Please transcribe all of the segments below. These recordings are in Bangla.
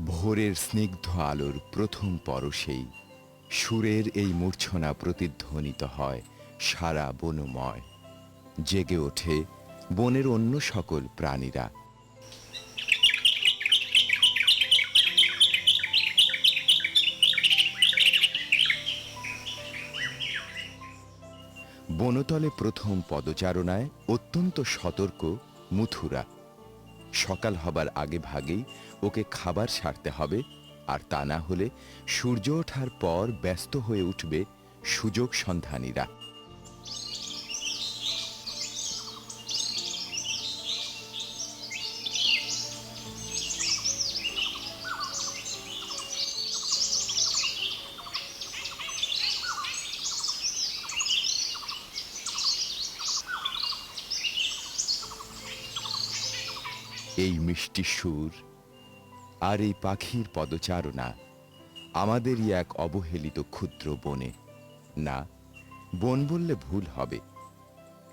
ভোরের স্নিগ্ধ আলোর প্রথম পরশেই সুরের এই মূর্ছনা প্রতিধ্বনিত হয় সারা বনময়। জেগে ওঠে বনের অন্য সকল প্রাণীরা। বনতলে প্রথম পদচারণায় অত্যন্ত সতর্ক মুথুরা। সকাল হবার আগে ভাগেই ওকে খাবার সারতে হবে, আর তা না হলে সূর্য ওঠার পর ব্যস্ত হয়ে উঠবে সুযোগ সন্ধানীরা। এই মিষ্টি সুর আর এই পাখির পদচারণা আমাদেরই এক অবহেলিত ক্ষুদ্র বনে। না, বন বললে ভুল হবে।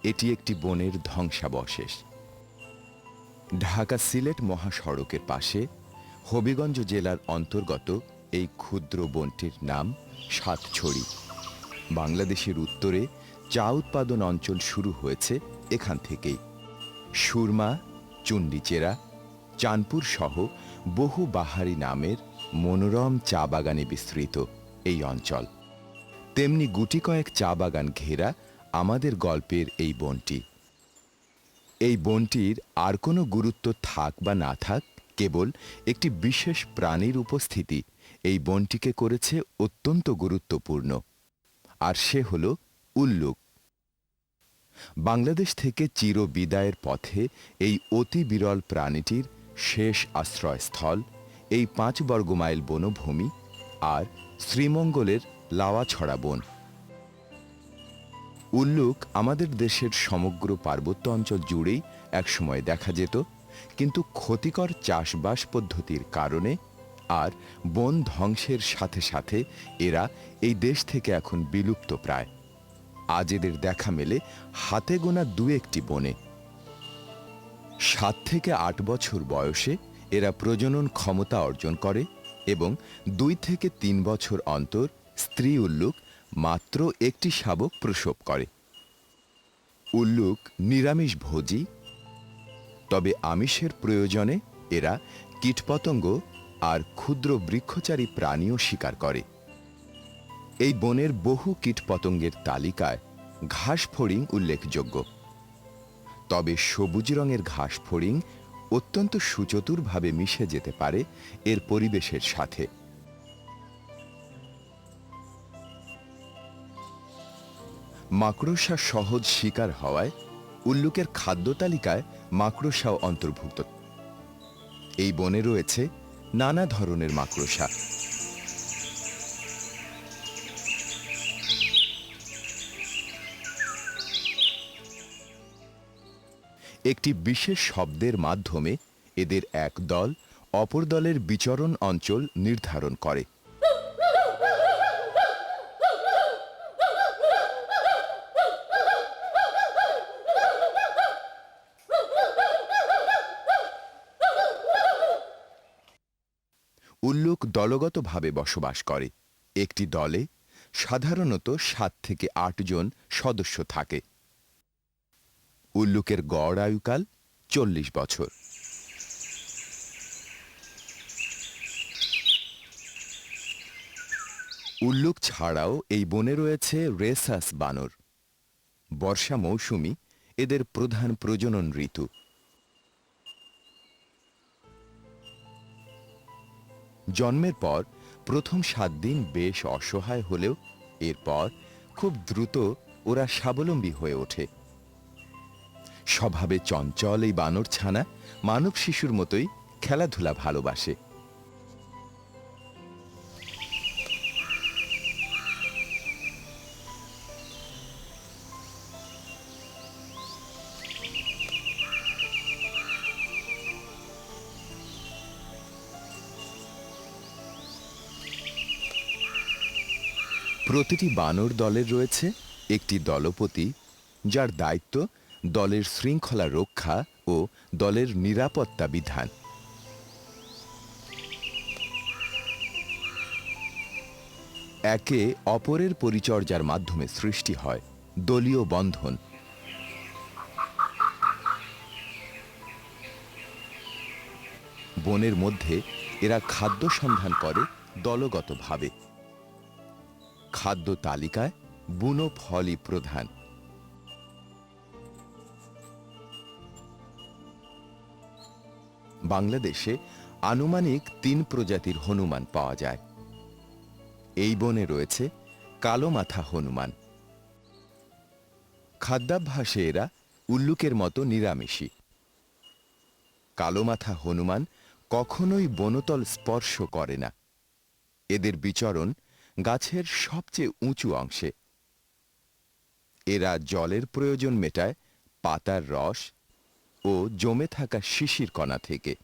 এটি একটি বনের ধ্বংসাবশেষ। ঢাকা সিলেট মহাসড়কের পাশে হবিগঞ্জ জেলার অন্তর্গত এই ক্ষুদ্র বনটির নাম সাতছড়ি। বাংলাদেশের উত্তরে চা উৎপাদন অঞ্চল শুরু হয়েছে এখান থেকেই। সুরমা চণ্ডীচেরা চাঁদপুর সহ বহু বাহারি নামের মনোরম চা বাগানে বিস্তৃত এই অঞ্চল। তেমনি গুটি কয়েক চা বাগান ঘেরা আমাদের গল্পের এই বনটি। এই বনটির আর কোনো গুরুত্ব থাক বা না থাক, কেবল একটি বিশেষ প্রাণীর উপস্থিতি এই বনটিকে করেছে অত্যন্ত গুরুত্বপূর্ণ। আর সে হল উল্লুক। বাংলাদেশ থেকে চির বিদায়ের পথে এই অতি বিরল প্রাণীটির শেষ আশ্রয়স্থল, এই পাঁচ বর্গমাইল বনভূমি আর শ্রীমঙ্গলের লাওয়াছড়া বন। উল্লুক আমাদের দেশের সমগ্র পার্বত্য অঞ্চল জুড়েই একসময় দেখা যেত, কিন্তু ক্ষতিকর চাষবাস পদ্ধতির কারণে আর বন ধ্বংসের সাথে সাথে এরা এই দেশ থেকে এখন বিলুপ্ত প্রায়। আজ এদের দেখা মেলে হাতে গোনা দু একটি বনে। সাত থেকে আট বছর বয়সে এরা প্রজনন ক্ষমতা অর্জন করে এবং দুই থেকে তিন বছর অন্তর স্ত্রী উল্লুক মাত্র একটি শাবক প্রসব করে। উল্লুক নিরামিষ ভোজী। তবে আমিষের প্রয়োজনে এরা কীটপতঙ্গ আর ক্ষুদ্র বৃক্ষচারী প্রাণীও শিকার করে। এই বনের বহু কীটপতঙ্গের তালিকায় ঘাস ফড়িং উল্লেখযোগ্য। তবে সবুজ রঙের ঘাস ফড়িং অত্যন্ত সুচতুরভাবে মিশে যেতে পারে এর পরিবেশের সাথে। মাকড়সা সহজ শিকার হওয়ায় উল্লুকের খাদ্য তালিকায় মাকড়সাও অন্তর্ভুক্ত। এই বনে রয়েছে নানা ধরনের মাকড়সা। একটি বিশেষ শব্দের মাধ্যমে এদের এক দল অপর দলের বিচরণ অঞ্চল নির্ধারণ করে। উল্লুক দলগতভাবে বসবাস করে। একটি দলে সাধারণত সাত থেকে আট জন সদস্য থাকে। উল্লুকের গড় আয়ুকাল চল্লিশ বছর। উল্লুক ছাড়াও এই বনে রয়েছে রেসাস বানর। বর্ষা মৌসুমি এদের প্রধান প্রজনন ঋতু। জন্মের পর প্রথম সাত দিন বেশ অসহায় হলেও এরপর খুব দ্রুত ওরা স্বাবলম্বী হয়ে ওঠে। স্বভাবে চঞ্চল এই বানর ছানা মানব শিশুর মতোই খেলাধুলা ভালোবাসে। প্রতিটি বানর দলের রয়েছে একটি দলপতি, যার দায়িত্ব দলের শৃঙ্খলা রক্ষা ও দলের নিরাপত্তা বিধান। একে অপরের পরিচর্যার মাধ্যমে সৃষ্টি হয় দলীয় বন্ধন। বনের মধ্যে এরা খাদ্য সন্ধান করে দলগতভাবে। খাদ্য তালিকায় বুনো ফলই প্রধান। বাংলাদেশে আনুমানিক তিন প্রজাতির হনুমান পাওয়া যায়। এই বনে রয়েছে কালো মাথা হনুমান। খাদ্যাভ্যাসে এরা উল্লুকের মতো নিরামিষী। কালো মাথা হনুমান কখনোই বনতল স্পর্শ করে না। এদের বিচরণ গাছের সবচেয়ে উঁচু অংশে। এরা জলের প্রয়োজন মেটায়, পাতার রস ও জমে থাকা শিশির কণা থেকে।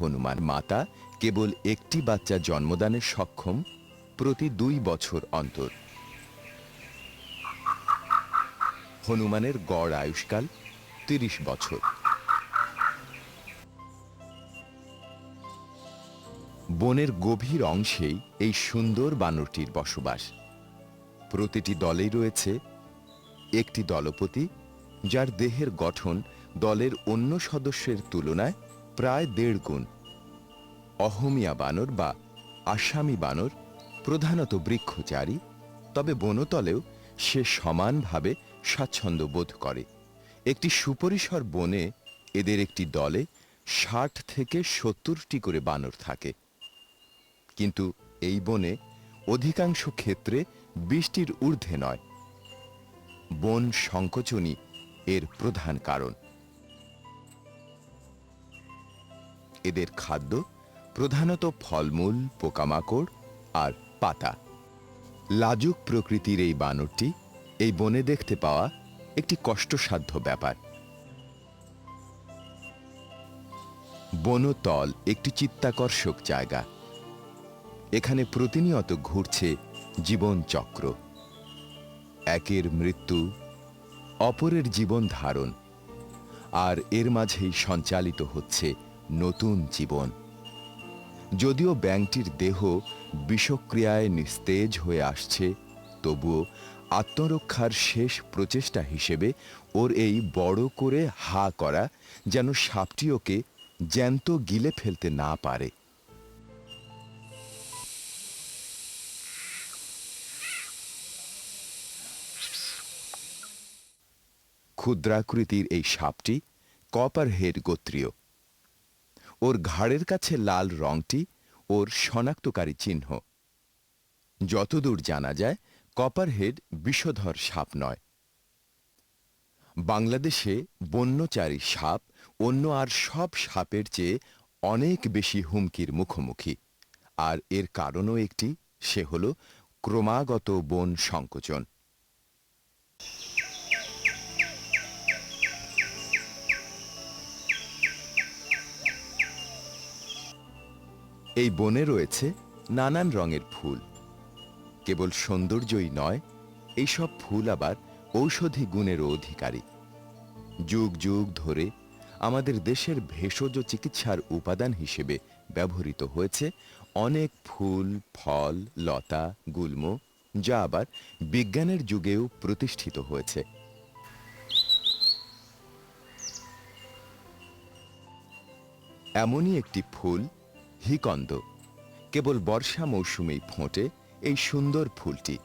হনুমান মাতা কেবল একটি বাচ্চা জন্মদানে সক্ষম প্রতি দুই বছর অন্তর। হনুমানের গড় আয়ুষ্কাল তিরিশ বছর। বনের গভীর অংশেই এই সুন্দর বানরটির বসবাস। প্রতিটি দলেই রয়েছে একটি দলপতি, যার দেহের গঠন দলের অন্য সদস্যের তুলনায় প্রায় দেড় গুণ। অহমিয়া বানর বা আসামি বানর প্রধানত বৃক্ষচারী, তবে বনতলেও সে সমানভাবে স্বাচ্ছন্দ্য বোধ করে। একটি সুপরিসর বনে এদের একটি দলে ষাট থেকে সত্তরটি করে বানর থাকে। কিন্তু এই বনে অধিকাংশ ক্ষেত্রে বৃষ্টির ঊর্ধ্বে নয়। বন সংকোচনই এর প্রধান কারণ। এদের খাদ্য প্রধানত ফলমূল, পোকামাকড় আর পাতা। লাজুক প্রকৃতির এই বানরটি এই বনে দেখতে পাওয়া একটি কষ্টসাধ্য ব্যাপার। বনতল একটি চিত্তাকর্ষক জায়গা। এখানে প্রতিনিয়ত ঘুরছে জীবন চক্র একের মৃত্যু, অপরের জীবন ধারণ, আর এর মাঝেই সঞ্চালিত হচ্ছে নতুন জীবন। যদিও ব্যাংকটির দেহ বিষক্রিয়ায় নিস্তেজ হয়ে আসছে, তবুও আত্মরক্ষার শেষ প্রচেষ্টা হিসেবে ওর এই বড় করে হা করা যেন সাপটি ওকে জ্যান্ত গিলে ফেলতে না পারে। ক্ষুদ্রাকৃতির এই সাপটি কপার হেড গোত্রীয়। ওর ঘাড়ের কাছে লাল রংটি ওর শনাক্তকারী চিহ্ন। যতদূর জানা যায় কপার হেড বিষধর সাপ নয়। বাংলাদেশে বন্যচারী সাপ অন্য আর সব সাপের চেয়ে অনেক বেশি হুমকির মুখোমুখি। আর এর কারণও একটি, সে হল ক্রমাগত বন সংকোচন। এই বনে রয়েছে নানান রঙের ফুল। কেবল সৌন্দর্যই নয়, এইসব ফুল আবার ঔষধি গুণেরও অধিকারী। যুগ যুগ ধরে আমাদের দেশের ভেষজ চিকিৎসার উপাদান হিসেবে ব্যবহৃত হয়েছে অনেক ফুল, ফল, লতা, গুল্ম, যা আবার বিজ্ঞানের যুগেও প্রতিষ্ঠিত হয়েছে। এমনই একটি ফুল হিকন্দ। কেবল বর্ষা মৌসুমেই ফোঁটে এই সুন্দর ফুলটি।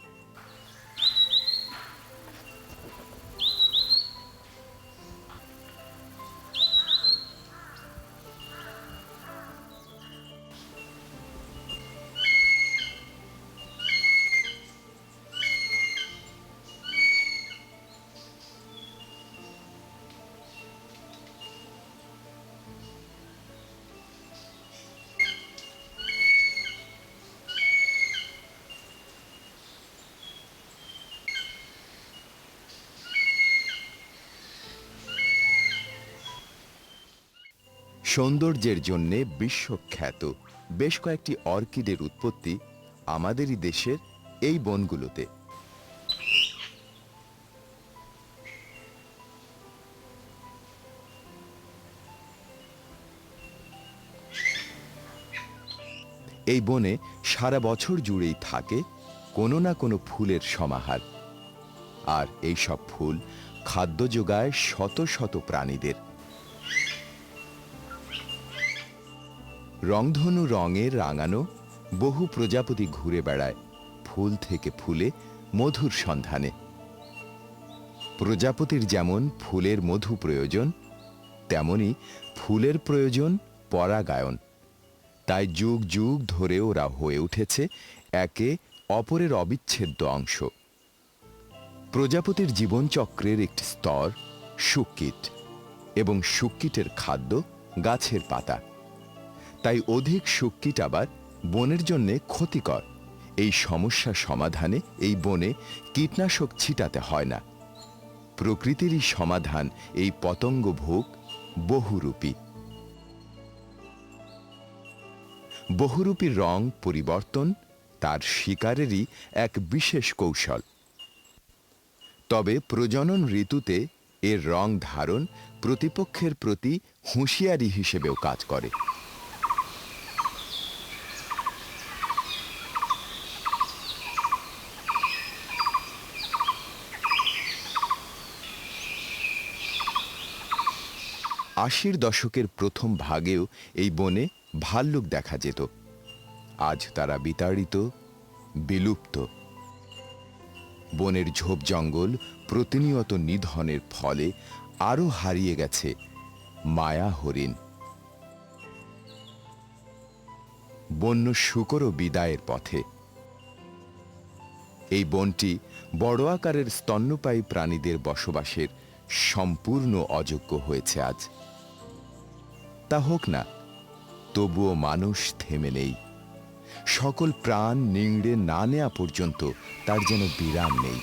সৌন্দর্যের জন্যে বিশ্বখ্যাত। বেশ কয়েকটি অর্কিডের উৎপত্তি আমাদেরই দেশের এই বনগুলোতে। এই বনে সারা বছর জুড়েই থাকে কোনো না কোনো ফুলের সমাহার। আর এই সব ফুল খাদ্য যোগায় শত শত প্রাণীদের। রংধনু রঙের রাঙানো বহু প্রজাপতি ঘুরে বেড়ায়, ফুল থেকে ফুলে মধুর সন্ধানে। প্রজাপতির যেমন ফুলের মধু প্রয়োজন, তেমনি ফুলের প্রয়োজন পরাগায়ন। তাই যুগ যুগ ধরে ওরা হয়ে উঠেছে একে অপরের অবিচ্ছেদ্য অংশ। প্রজাপতির জীবনচক্রের একটি স্তর শুককিট এবং শুককিটের খাদ্য গাছের পাতা। তাই অধিক শুককিট আবার বনের জন্য ক্ষতিকর। এই সমস্যা সমাধানে এই বনে কীটনাশক ছিটাতে হয় না। প্রকৃতিরই সমাধান এই পতঙ্গ ভোগ বহুরূপী। বহুরূপী রং পরিবর্তন তার শিকারেরই এক বিশেষ কৌশল। তবে প্রজনন ঋতুতে এর রং ধারণ প্রতিপক্ষের প্রতি হুঁশিয়ারি হিসেবেও কাজ করে। আশির দশকের প্রথম ভাগেও এই বনে ভাল্লুক দেখা যেত। আজ তারা বিতাড়িত, বিলুপ্ত। বনের ঝোপ জঙ্গল প্রতিনিয়ত নিধনের ফলে আরও হারিয়ে গেছে মায়া হরিণ। বন্য শুকরও বিদায়ের পথে। এই বনটি বড় আকারের স্তন্যপায়ী প্রাণীদের বসবাসের সম্পূর্ণ অযোগ্য হয়েছে আজ। তা হোক না, তবুও মানুষ থেমে নেই। সকল প্রাণ নিংড়ে না নেয়া পর্যন্ত তার যেন বিরাম নেই।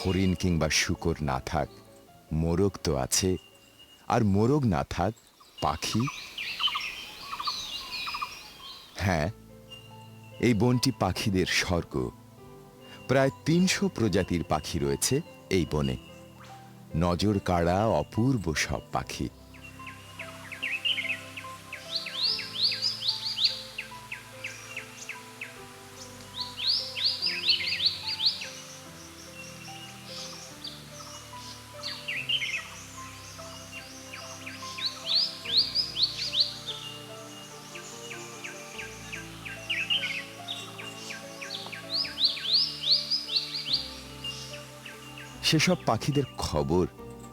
হরিণ কিংবা শুকর না থাক, মোরগ তো আছে। আর মোরগ না থাক, পাখি হ্যাঁ এই বনটি পাখিদের স্বর্গ। প্রায় তিনশো প্রজাতির পাখি রয়েছে এই বনে। নজর কাড়া অপূর্ব সব পাখি। সেসব পাখিদের খবর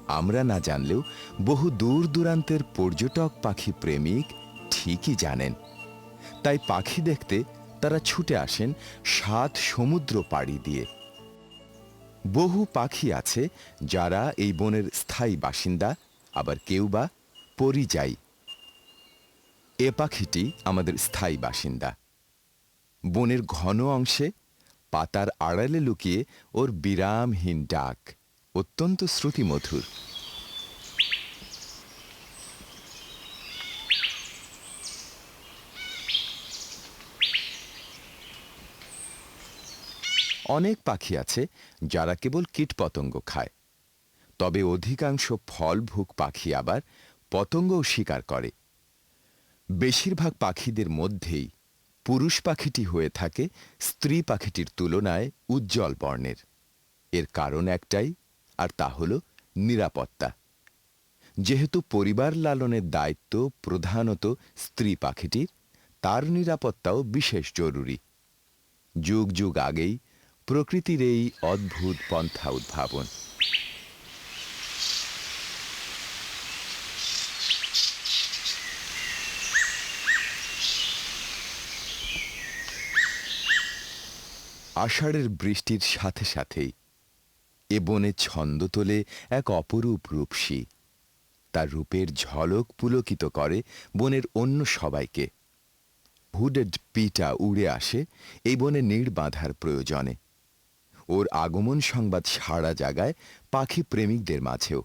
আমরা না জানলেও বহু দূর দূরান্তের পর্যটক পাখি প্রেমিক ঠিকই জানেন। তাই পাখি দেখতে তারা ছুটে আসেন সাত সমুদ্র পাড়ি দিয়ে। বহু পাখি আছে যারা এই বনের স্থায়ী বাসিন্দা, আবার কেউ বা পরিযায়ী। এ পাখিটি আমাদের স্থায়ী বাসিন্দা। বনের ঘন অংশে পাতার আড়ালে লুকিয়ে ওর বিরামহীন ডাক। অত্যন্ত শ্রুতিমধুর। অনেক পাখি আছে যারা কেবল কীটপতঙ্গ খায়। তবে অধিকাংশ ফলভুক পাখি আবার পতঙ্গও শিকার করে। বেশিরভাগ পাখিদের মধ্যেই পুরুষ পাখিটি হয়ে থাকে স্ত্রী পাখিটির তুলনায় উজ্জ্বল বর্ণের। এর কারণ একটাই, আর তা হল নিরাপত্তা। যেহেতু পরিবার লালনের দায়িত্ব প্রধানত স্ত্রী পাখিটির, তার নিরাপত্তাও বিশেষ জরুরি। যুগ যুগ আগেই প্রকৃতির এই অদ্ভুত পন্থা উদ্ভাবন আষাঢ়ের বৃষ্টির সাথে সাথেই এ বনে ছন্দ তোলে এক অপরূপ রূপসী। তার রূপের ঝলক পুলকিত করে বনের অন্য সবাইকে। হুডেড পিটা উড়ে আসে এই বনে নীড় বাঁধার প্রয়োজনে। ওর আগমন সংবাদ সারা জাগায় পাখি প্রেমিকদের মাঝেও।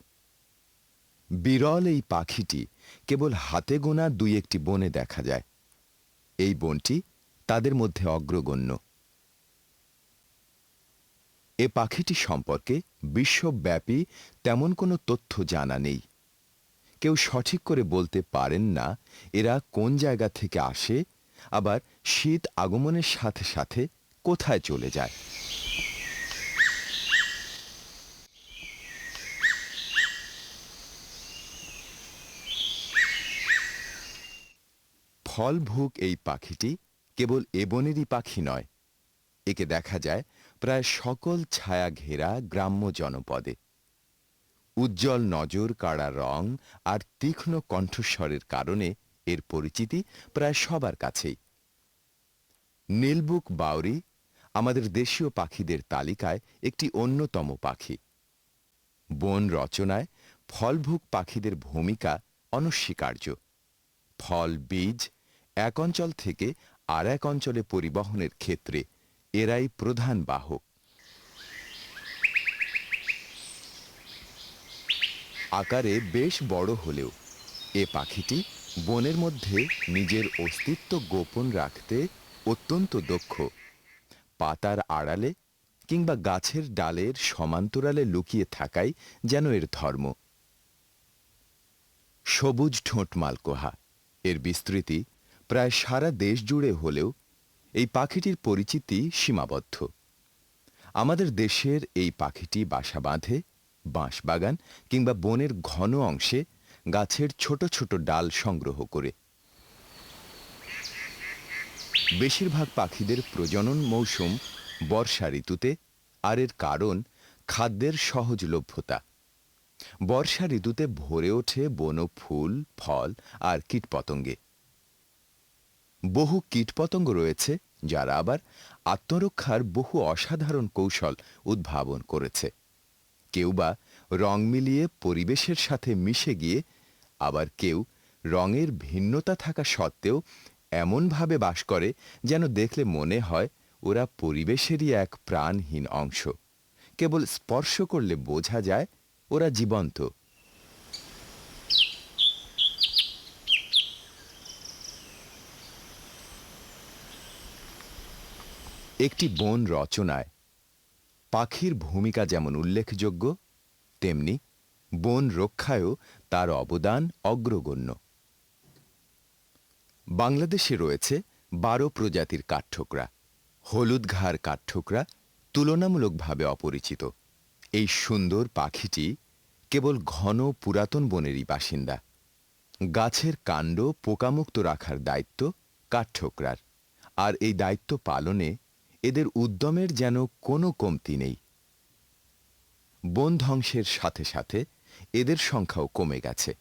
বিরল এই পাখিটি কেবল হাতে গোনা দুই একটি বনে দেখা যায়। এই বনটি তাদের মধ্যে অগ্রগণ্য। এ পাখিটি সম্পর্কে বিশ্বব্যাপী তেমন কোনো তথ্য জানা নেই। কেউ সঠিক করে বলতে পারেন না এরা কোন জায়গা থেকে আসে, আবার শীত আগমনের সাথে সাথে কোথায় চলে যায়। ফলভুক এই পাখিটি কেবল এবনেরই পাখি নয়, একে দেখা যায় প্রায় সকল ছায়া ঘেরা গ্রাম্য জনপদে। উজ্জ্বল নজর, কাড়া রং আর তীক্ষ্ণ কণ্ঠস্বরের কারণে এর পরিচিতি প্রায় সবার কাছেই। নীলবুক বাউরি আমাদের দেশীয় পাখিদের তালিকায় একটি অন্যতম পাখি। বন রচনায় ফলভুক পাখিদের ভূমিকা অনস্বীকার্য। ফল, বীজ এক অঞ্চল থেকে আর এক অঞ্চলে পরিবহনের ক্ষেত্রে এরাই প্রধান বাহক। আকারে বেশ বড় হলেও এ পাখিটি বনের মধ্যে নিজের অস্তিত্ব গোপন রাখতে অত্যন্ত দক্ষ। পাতার আড়ালে কিংবা গাছের ডালের সমান্তরালে লুকিয়ে থাকাই যেন এর ধর্ম। সবুজ ঠোঁট মালকোহা। এর বিস্তৃতি প্রায় সারা দেশ জুড়ে হলেও এই পাখিটির পরিচিতি সীমাবদ্ধ। আমাদের দেশের এই পাখিটি বাসা বাঁধে বাঁশবাগান কিংবা বনের ঘন অংশে গাছের ছোট ছোট ডাল সংগ্রহ করে। বেশিরভাগ পাখিদের প্রজনন মৌসুম বর্ষা ঋতুতে, আর এর কারণ খাদ্যের সহজলভ্যতা। বর্ষা ঋতুতে ভরে ওঠে বন, ফুল, ফল আর কীটপতঙ্গে। বহু কীটপতঙ্গ রয়েছে, যারা আবার আত্মরক্ষার বহু অসাধারণ কৌশল উদ্ভাবন করেছে। কেউ বা রং মিলিয়ে পরিবেশের সাথে মিশে গিয়ে, আবার কেউ রঙের ভিন্নতা থাকা সত্ত্বেও এমনভাবে বাস করে যেন দেখলে মনে হয় ওরা পরিবেশেরই এক প্রাণহীন অংশ। কেবল স্পর্শ করলে বোঝা যায় ওরা জীবন্ত। একটি বন রচনায় পাখির ভূমিকা যেমন উল্লেখযোগ্য, তেমনি বন রক্ষায়ও তার অবদান অগ্রগণ্য। বাংলাদেশে রয়েছে বারো প্রজাতির কাঠঠোকরা, হলুদ ঘাড় কাঠঠোকরা তুলনামূলকভাবে অপরিচিত। এই সুন্দর পাখিটি কেবল ঘন পুরাতন বনেরই বাসিন্দা। গাছের কাণ্ড পোকামুক্ত রাখার দায়িত্ব কাঠঠোকরার, আর এই দায়িত্ব পালনে এদের উদ্যমের যেন কোনো কমতি নেই। বন ধ্বংসের সাথে সাথে এদের সংখ্যাও কমে গেছে।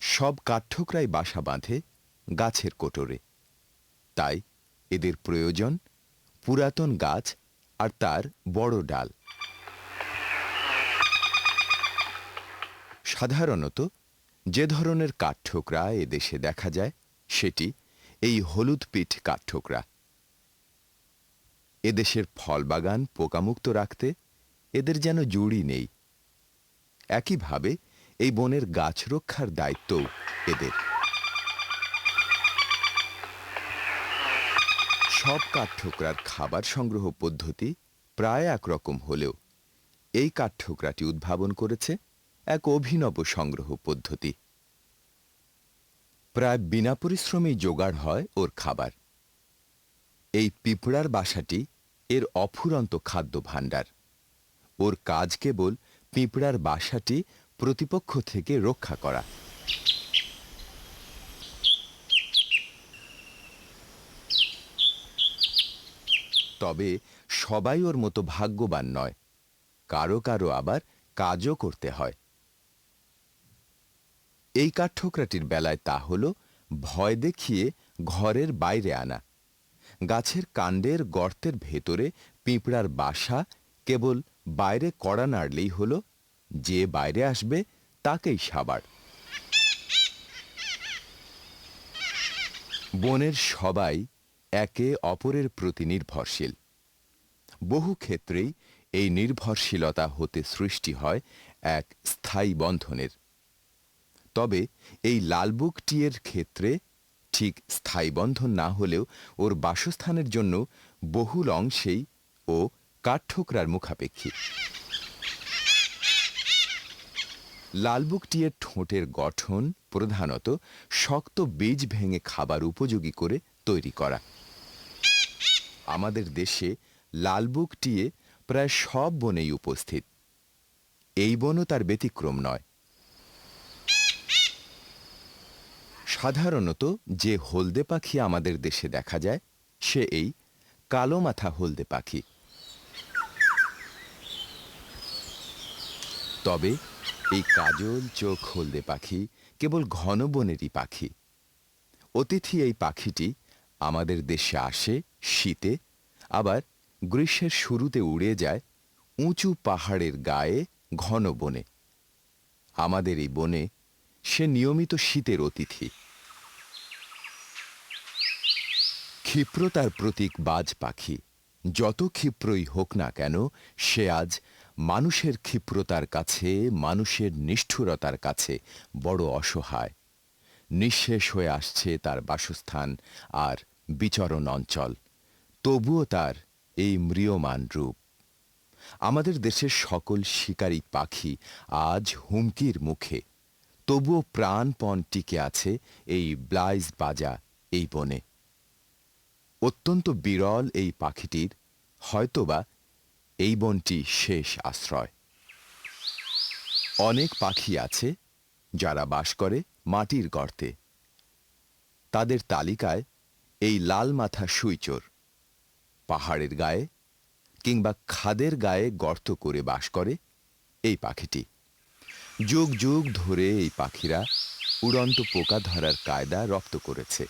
সব কাঠঠোকরাই বাসা বাঁধে গাছের কোটরে। তাই এদের প্রয়োজন পুরাতন গাছ আর তার বড় ডাল। সাধারণত যে ধরনের কাঠঠোকরা এদেশে দেখা যায়, সেটি এই হলুদ পিঠ কাঠঠোকরা। এদেশের ফলবাগান পোকামুক্ত রাখতে এদের যেন জুড়ি নেই। একইভাবে এই বনের গাছ রক্ষার দায়িত্বও এদের। সব কাঠঠোকরার খাবার সংগ্রহ পদ্ধতি প্রায় একরকম হলেও এই কাঠঠোকরাটি উদ্ভাবন করেছে এক অভিনব সংগ্রহ পদ্ধতি। প্রায় বিনা পরিশ্রমেই জোগাড় হয় ওর খাবার। এই পিঁপড়ার বাসাটি এর অফুরন্ত খাদ্য ভাণ্ডার ওর কাজ কেবল পিঁপড়ার বাসাটি প্রতিপক্ষ থেকে রক্ষা করা। তবে সবাই ওর মতো ভাগ্যবান নয়। কারও কারও আবার কাজও করতে হয়। এই কাঠঠোকরাটির বেলায় তা হল ভয় দেখিয়ে ঘরের বাইরে আনা। গাছের কাণ্ডের গর্তের ভেতরে পিঁপড়ার বাসা কেবল বাইরে কড়া নাড়লেই হল, যে বাইরে আসবে তাকেই সাবার। বনের সবাই একে অপরের প্রতি নির্ভরশীল। বহু ক্ষেত্রেই এই নির্ভরশীলতা হতে সৃষ্টি হয় এক স্থায়ী বন্ধনের। তবে এই লালবুক টিয়ের ক্ষেত্রে ঠিক স্থায়ী বন্ধন না হলেও ওর বাসস্থানের জন্য বহুল অংশেই ও কাঠঠোকরার মুখাপেক্ষী। লালবুক টিয়ের ঠোঁটের গঠন প্রধানত শক্ত বীজ ভেঙে খাবার উপযোগী করে তৈরি করা। আমাদের দেশে লালবুক টিয়ে প্রায় সব বনেই উপস্থিত। এই বনও তার ব্যতিক্রম নয়। সাধারণত যে হলদে পাখি আমাদের দেশে দেখা যায়, সে এই কালো মাথা হলদে পাখি। তবে এই কাজল চোখ হলদে পাখি কেবল ঘন বনেরই পাখি। অতিথি এই পাখিটি আমাদের দেশে আসে শীতে, আবার গ্রীষ্মের শুরুতে উড়ে যায় উঁচু পাহাড়ের গায়ে ঘন বনে। আমাদের এই বনে সে নিয়মিত শীতের অতিথি। ক্ষিপ্রতার প্রতীক বাজ পাখি। যত ক্ষিপ্রই হোক না কেন, সে আজ মানুষের ক্ষিপ্রতার কাছে, মানুষের নিষ্ঠুরতার কাছে বড় অসহায়। নিঃশেষ হয়ে আসছে তার বাসস্থান আর বিচরণ অঞ্চল। তবুও তার এই ম্রিয়মান রূপ। আমাদের দেশের সকল শিকারী পাখি আজ হুমকির মুখে। তবুও প্রাণপণ টিকে আছে এই ব্লাইজ বাজা এই বনে। অত্যন্ত বিরল এই পাখিটির, হয়তোবা এই বনটি শেষ আশ্রয়। অনেক পাখি আছে যারা বাস করে মাটির গর্তে। তাদের তালিকায় এই লাল মাথা সুইচোর, পাহাড়ের গায়ে কিংবা খাদের গায়ে গর্ত করে বাস করে এই পাখিটি। যুগ যুগ ধরে এই পাখিরা উড়ন্ত পোকা ধরার কায়দা রপ্ত করেছে।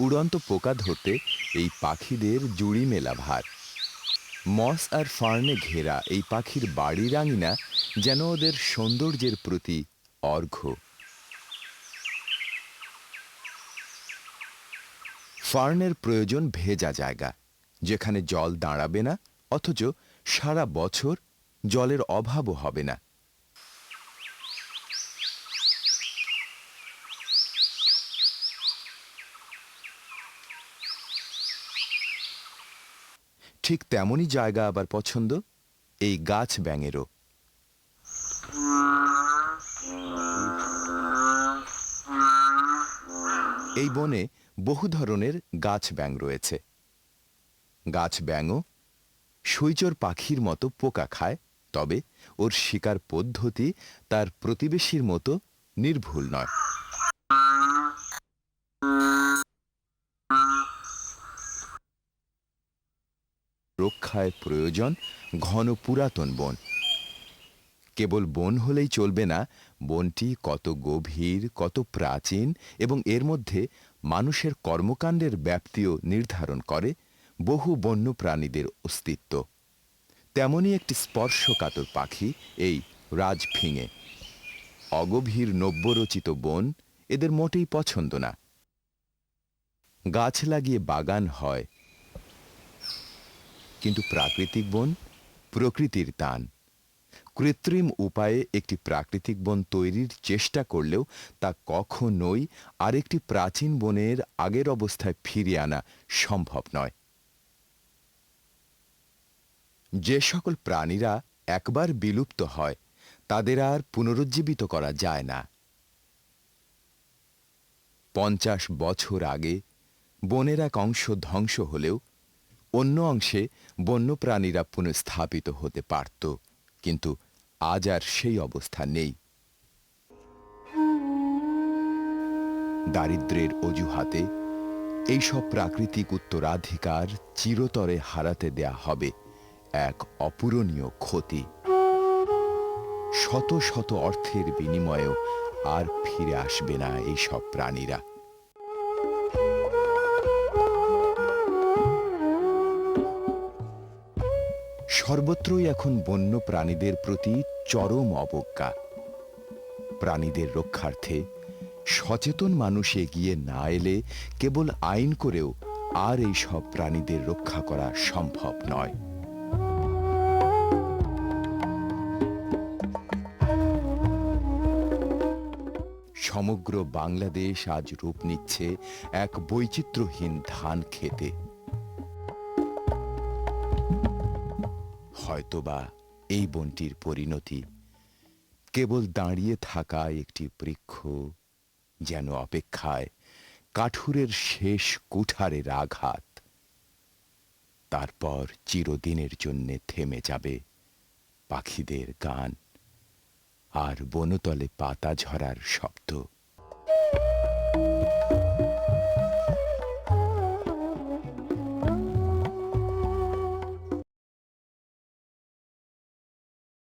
উড়ন্ত পোকা ধরতে এই পাখিদের জুড়ি মেলা ভার। মস আর ফার্নে ঘেরা এই পাখির বাড়ি রাঙিনা যেন ওদের সৌন্দর্যের প্রতি অর্ঘ্য। ফার্নের প্রয়োজন ভেজা জায়গা, যেখানে জল দাঁড়াবে না, অথচ সারা বছর জলের অভাবও হবে না। ঠিক তেমনই জায়গা আবার পছন্দ? এই গাছ ব্যাঙেরও। এই বনে বহু ধরনের গাছ ব্যাঙ রয়েছে। গাছ ব্যাঙও সৈচর পাখির মতো পোকা খায়, তবে ওর শিকার পদ্ধতি তার প্রতিবেশীর মতো নির্ভুল নয়। রক্ষায় প্রয়োজন ঘন পুরাতন বন। কেবল বন হলেই চলবে না, বনটি কত গভীর, কত প্রাচীন এবং এর মধ্যে মানুষের কর্মকাণ্ডের ব্যাপ্তিও নির্ধারণ করে, বহু বন্য প্রাণীদের অস্তিত্ব। তেমনই একটি স্পর্শকাতর পাখি, এই রাজফিঙে। অগভীর নব্যরচিত বন এদের মোটেই পছন্দ না। গাছ লাগিয়ে বাগান হয় কিন্তু প্রাকৃতিক বন প্রকৃতির দান। কৃত্রিম উপায়ে একটি প্রাকৃতিক বন তৈরির চেষ্টা করলেও তা কখনোই আরেকটি প্রাচীন বনের আগের অবস্থায় ফিরিয়ে আনা সম্ভব নয়। যে সকল প্রাণীরা একবার বিলুপ্ত হয়, তাদের আর পুনরুজ্জীবিত করা যায় না। পঞ্চাশ বছর আগে বনের এক অংশ ধ্বংস হলেও অন্য অংশে বন্যপ্রাণীরা পুনঃস্থাপিত হতে পারত, কিন্তু আজ আর সেই অবস্থা নেই। দারিদ্রের অজুহাতে এইসব প্রাকৃতিক উত্তরাধিকার চিরতরে হারাতে দেয়া হবে এক অপূরণীয় ক্ষতি। শত শত অর্থের বিনিময়েও আর ফিরে আসবে না এইসব প্রাণীরা। সর্বত্রই এখন বন্য প্রাণীদের প্রতি চরম অবজ্ঞা। প্রাণীদের রক্ষার্থে সচেতন মানুষ এগিয়ে না এলে কেবল আইন করেও আর এই সব প্রাণীদের রক্ষা করা সম্ভব নয়। সমগ্র বাংলাদেশ আজ রূপ নিচ্ছে এক বৈচিত্র্যহীন ধান খেতে হয়তোবা এই বনটির পরিণতি কেবল দাঁড়িয়ে থাকা একটি বৃক্ষ যেন অপেক্ষায় কাঠুরের শেষ কুঠারের আঘাত। তারপর চিরদিনের জন্যে থেমে যাবে পাখিদের গান আর বনতলে পাতা ঝরার শব্দ।